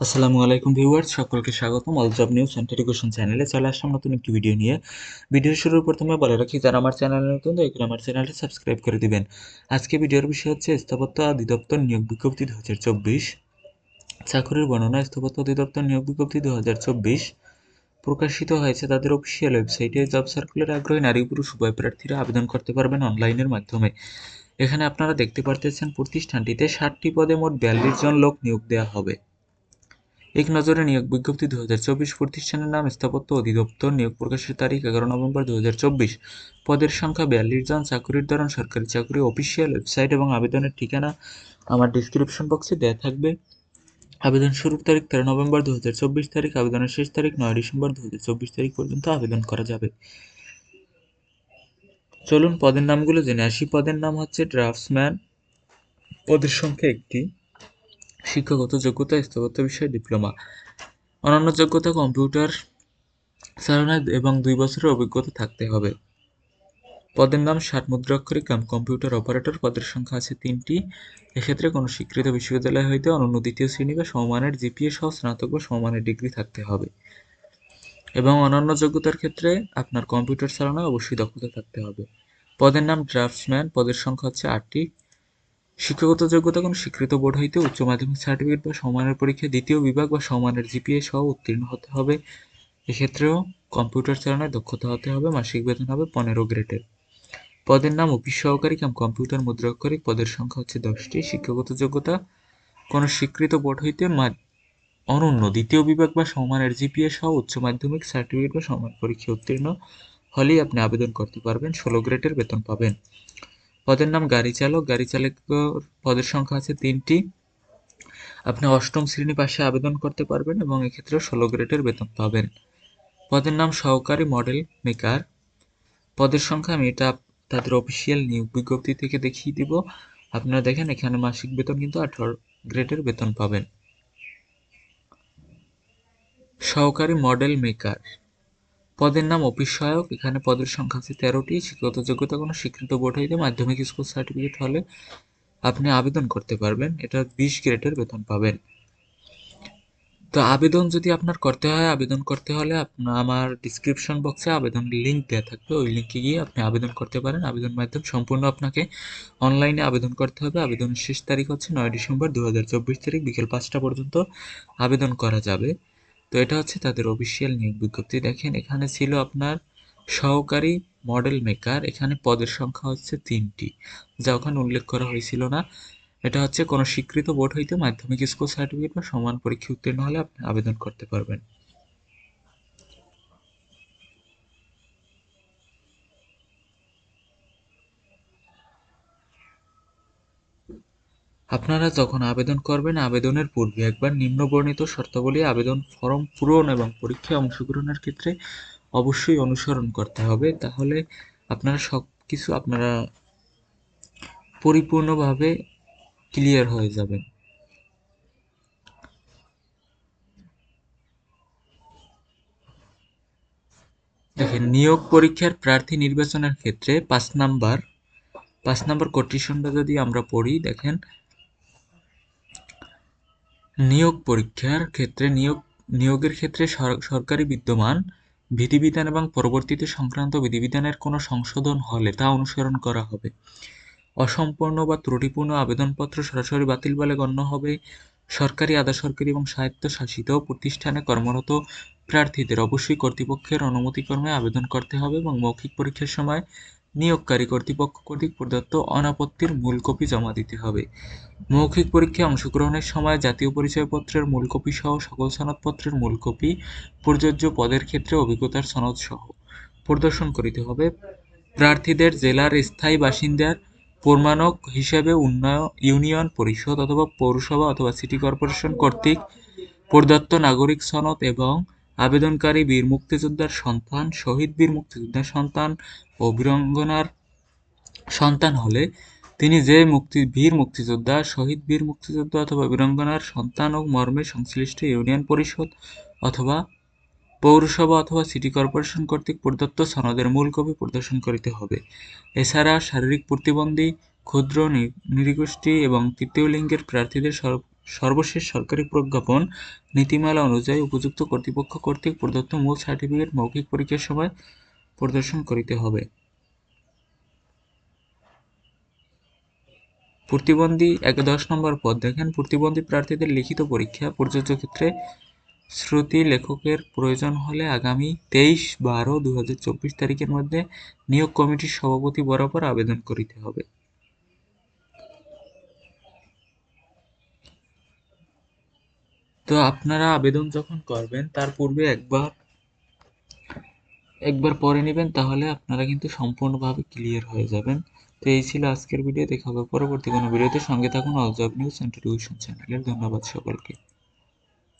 আসসালামু আলাইকুম ভিউয়ার্স, সকলকে স্বাগতম। All job news centre education চ্যানেলে চলে আসলাম নতুন একটি ভিডিও নিয়ে। ভিডিও শুরুর প্রথমে বলে রাখি, যারা আমার চ্যানেলে নতুন, দয়া আমার চ্যানেলটি সাবস্ক্রাইব করে দিবেন। আজকে ভিডিওর বিষয় হচ্ছে, স্থাপত্য অধিদপ্তর নিয়োগ বিজ্ঞপ্তি দু হাজার চব্বিশ। চাকরির বর্ণনা স্থাপত্য অধিদপ্তর নিয়োগ বিজ্ঞপ্তি দু হাজার চব্বিশ প্রকাশিত হয়েছে তাদের অফিসিয়াল ওয়েবসাইটে জব সার্কুলার আগ্রহী নারী, পুরুষ, উভয় প্রার্থীরা আবেদন করতে পারবেন অনলাইনের মাধ্যমে। এখানে আপনারা দেখতে পারতেছেন, প্রতিষ্ঠানটিতে ষাটটি পদে মোট বিয়াল্লিশ জন লোক নিয়োগ দেওয়া হবে। এক নজরে নিয়োগ বিজ্ঞপ্তি দু হাজার চব্বিশ প্রতিষ্ঠানের নাম স্থাপত্য অধিদপ্তর নিয়োগ প্রকাশের তারিখ এগারো নভেম্বর দু হাজার চব্বিশ। পদের সংখ্যা বিয়াল্লিশ জন, চাকরির ধরন, সরকারি চাকরি, অফিসিয়াল ওয়েবসাইট এবং আবেদনের ঠিকানা আমার ডিসক্রিপশন বক্সে দেওয়া থাকবে। আবেদন শুরুর তারিখ তেরো নভেম্বর দু হাজার চব্বিশ তারিখ, আবেদনের শেষ তারিখ নয় ডিসেম্বর দু হাজার চব্বিশ তারিখ পর্যন্ত আবেদন করা যাবে। চলুন পদের নামগুলো জেনে আসি। পদের নাম হচ্ছে ড্রাফটসম্যান। পদের সংখ্যা একটি। শিক্ষাগত যোগ্যতা, স্থাপত্য বিষয়ে ডিপ্লোমা। অন্যান্য যোগ্যতা কম্পিউটার চালনা এবং দুই বছরের অভিজ্ঞতা থাকতে হবে। পদের নাম ষাট মুদ্রাক্ষরিক কাম, কম্পিউটার অপারেটর। পদের সংখ্যা আছে তিনটি। এক্ষেত্রে কোনো স্বীকৃত বিশ্ববিদ্যালয় হইতে অনন্য দ্বিতীয় শ্রেণি বা সমমানের জিপিএ সহ স্নাতক বা সমমানের ডিগ্রি থাকতে হবে। এবং অন্যান্য যোগ্যতার ক্ষেত্রে আপনার কম্পিউটার চালানোয় অবশ্যই দক্ষতা থাকতে হবে। পদের নাম ড্রাফটসম্যান। পদের সংখ্যা হচ্ছে আটটি। শিক্ষাগত যোগ্যতা কোনো স্বীকৃত বোর্ড হইতে উচ্চ মাধ্যমিক সার্টিফিকেট বা সমানের পরীক্ষা, দ্বিতীয় বিভাগ বা সমানের জিপিএ সহ উত্তীর্ণ হতে হবে। এক্ষেত্রেও কম্পিউটার চালানোয় দক্ষতা হতে হবে, মাসিক বেতন হবে পনেরো গ্রেডের পদের নাম অফিস সহকারী কাম কম্পিউটার মুদ্রাক্ষরিক, পদের সংখ্যা হচ্ছে দশটি। শিক্ষাগত যোগ্যতা কোনো স্বীকৃত বোর্ড হইতে অনন্য দ্বিতীয় বিভাগ বা সমানের জিপিএ সহ উচ্চ মাধ্যমিক সার্টিফিকেট বা সমান পরীক্ষা উত্তীর্ণ হলেই আপনি আবেদন করতে পারবেন, ষোলো গ্রেডের বেতন পাবেন। পদের নাম গাড়ি চালক। গাড়ি চালক পদের সংখ্যা আছে তিনটি। আপনি অষ্টম শ্রেণি পাশে আবেদন করতে পারবেন এবং এক্ষেত্রে ষোলো গ্রেডের বেতন পাবেন। পদের নাম সহকারী মডেল মেকার। পদের সংখ্যা আমি এটা তাদের অফিসিয়াল নিয়োগ বিজ্ঞপ্তি থেকে দেখিয়ে দিব। আপনারা দেখেন, এখানে মাসিক বেতন কিন্তু আঠারো গ্রেডের বেতন পাবেন। সহকারী মডেল মেকার। পদের নাম অফিস সহায়ক এখানে পদের সংখ্যা আছে তেরোটি। শিক্ষাগত যোগ্যতা কোনো স্বীকৃত বোর্ড হইতে মাধ্যমিক স্কুল সার্টিফিকেট হলে আপনি আবেদন করতে পারবেন। এটা বিশ গ্রেডের বেতন পাবেন। তো আবেদন যদি আপনার করতে হয়, আবেদন করতে হলে আমার ডিসক্রিপশন বক্সে আবেদন লিঙ্ক দেওয়া থাকবে। ওই লিঙ্কে গিয়ে আপনি আবেদন করতে পারেন। আবেদন মাধ্যম সম্পূর্ণ আপনাকে অনলাইনে আবেদন করতে হবে। আবেদনের শেষ তারিখ হচ্ছে নয় ডিসেম্বর দু হাজার চব্বিশ তারিখ। বিকেল পাঁচটা পর্যন্ত আবেদন করা যাবে। তো এটা হচ্ছে তাদের অফিসিয়াল নিয়োগ বিজ্ঞপ্তি। দেখেন, এখানে ছিল আপনার সহকারী মডেল মেকার এখানে পদের সংখ্যা হচ্ছে তিনটি, যা ওখানে উল্লেখ করা হয়েছিল না। এটা হচ্ছে কোনো স্বীকৃত বোর্ড হইতে মাধ্যমিক স্কুল সার্টিফিকেট বা সমান পরীক্ষা উত্তীর্ণ হলে আপনি আবেদন করতে পারবেন। আপনারা যখন আবেদন করবেন, আবেদনের পূর্বে একবার নিম্নবর্ণিত শর্তাবলী আবেদন ফর্ম পূরণ এবং পরীক্ষায় অংশগ্রহণের ক্ষেত্রে অবশ্যই অনুসরণ করতে হবে। তাহলে আপনারা সব কিছু আপনারা পরিপূর্ণভাবে ক্লিয়ার হয়ে যাবেন। দেখেন, নিয়োগ পরীক্ষার প্রার্থী নির্বাচনের ক্ষেত্রে পাঁচ নাম্বার পাঁচ নাম্বার কোটেশনটা যদি আমরা পড়ি, দেখেন নিয়োগ পরীক্ষার ক্ষেত্রে নিয়োগ, নিয়োগের ক্ষেত্রে সরকারি বিদ্যমান বিধিবিধান এবং পরবর্তীতে সংক্রান্ত বিধিবিধানের কোনো সংশোধন হলে তা অনুসরণ করা হবে। অসম্পূর্ণ বা ত্রুটিপূর্ণ আবেদনপত্র সরাসরি বাতিল বলে গণ্য হবে। সরকারি আধা সরকারি এবং স্বায়ত্তশাসিত প্রতিষ্ঠানে কর্মরত প্রার্থীদের অবশ্যই কর্তৃপক্ষের অনুমতিক্রমে আবেদন করতে হবে এবং মৌখিক পরীক্ষার সময় নিয়োগকারী কর্তৃপক্ষ কর্তৃক প্রদত্ত অনাপত্তির মূল কপি জমা দিতে হবে। মৌখিক পরীক্ষায় অংশগ্রহণের সময় জাতীয় পরিচয়পত্রের মূল কপি সহ সকল সনদপত্রের মূল কপি প্রযোজ্য পদের ক্ষেত্রে অভিজ্ঞতার সনদ সহ প্রদর্শন করিতে হবে। প্রার্থীদের জেলার স্থায়ী বাসিন্দার প্রমাণক হিসেবে উন্নয়ন, ইউনিয়ন পরিষদ অথবা পৌরসভা অথবা সিটি কর্পোরেশন কর্তৃক প্রদত্ত নাগরিক সনদ এবং আবেদনকারী বীর মুক্তিযোদ্ধার সন্তান, শহীদ বীর মুক্তিযোদ্ধার সন্তান ও বীরাঙ্গনার সন্তান হলে তিনি যে মুক্তি, বীর মুক্তিযোদ্ধা, শহীদ বীর মুক্তিযোদ্ধা অথবা বীরাঙ্গনার সন্তান ও মর্মে সংশ্লিষ্ট ইউনিয়ন পরিষদ অথবা পৌরসভা অথবা সিটি কর্পোরেশন কর্তৃক প্রদত্ত সনদের মূল কপি প্রদর্শন করিতে হবে। এছাড়া শারীরিক প্রতিবন্ধী, ক্ষুদ্র নৃগোষ্ঠী এবং তৃতীয় লিঙ্গের প্রার্থীদের সর্বশেষ সরকারি প্রজ্ঞাপন নীতিমালা অনুযায়ী উপযুক্ত কর্তৃপক্ষ কর্তৃক প্রদত্ত মূল সার্টিফিকেট মৌখিক পরীক্ষার সময় প্রদর্শন করিতে হবে। প্রতিবন্ধী এক দশ নম্বর পদ দেখেন, প্রতিবন্ধী প্রার্থীদের লিখিত পরীক্ষা প্রযোজ্য ক্ষেত্রে শ্রুতি লেখকের প্রয়োজন হলে আগামী তেইশ বারো দু তারিখের মধ্যে নিয়োগ কমিটির সভাপতি বরাবর আবেদন করিতে হবে। তো আপনারা আবেদন যখন করবেন, তার পূর্বে একবার একবার পরে নেবেন, তাহলে আপনারা কিন্তু সম্পূর্ণভাবে ক্লিয়ার হয়ে যাবেন। তো এই ছিল আজকের ভিডিও দেখা হবে পরবর্তী কোনো ভিডিওতে সঙ্গে থাকুন অল নিউজ অ্যান্ড টিউশন চ্যানেলের ধন্যবাদ সকলকে।